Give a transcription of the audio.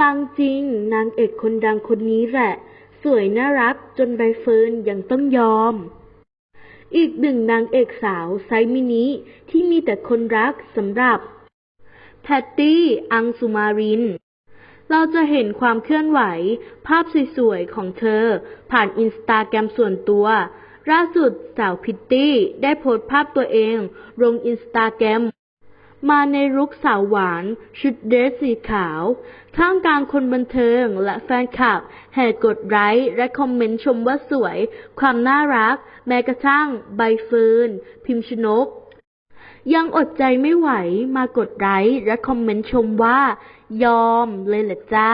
ปังจริงนางเอกคนดังคนนี้แหละ สวยน่ารักจนใบเฟิร์นยังต้องยอม อีกหนึ่งนางเอกสาวไซมินิที่มีแต่คนรักสำหรับแพตตี้อังสุมาริน เราจะเห็นความเคลื่อนไหว ภาพสวยๆของเธอ ผ่านอินสตาแกรมส่วนตัว ล่าสุดสาวพิตตี้ได้โพสต์ภาพตัวเองลงอินสตาแกรม มาในลุคสาวหวาน ชุดเดรสสีขาว ท่ามกลางคนบันเทิงและแฟนคลับ แห่กดไลค์และคอมเมนต์ชมว่าสวย ความน่ารัก แม้กระทั่งใบเฟิร์นพิมพ์ชนก ยังอดใจไม่ไหวมากดไลค์และคอมเมนต์ชมว่า ยอมเลยแหละจ้า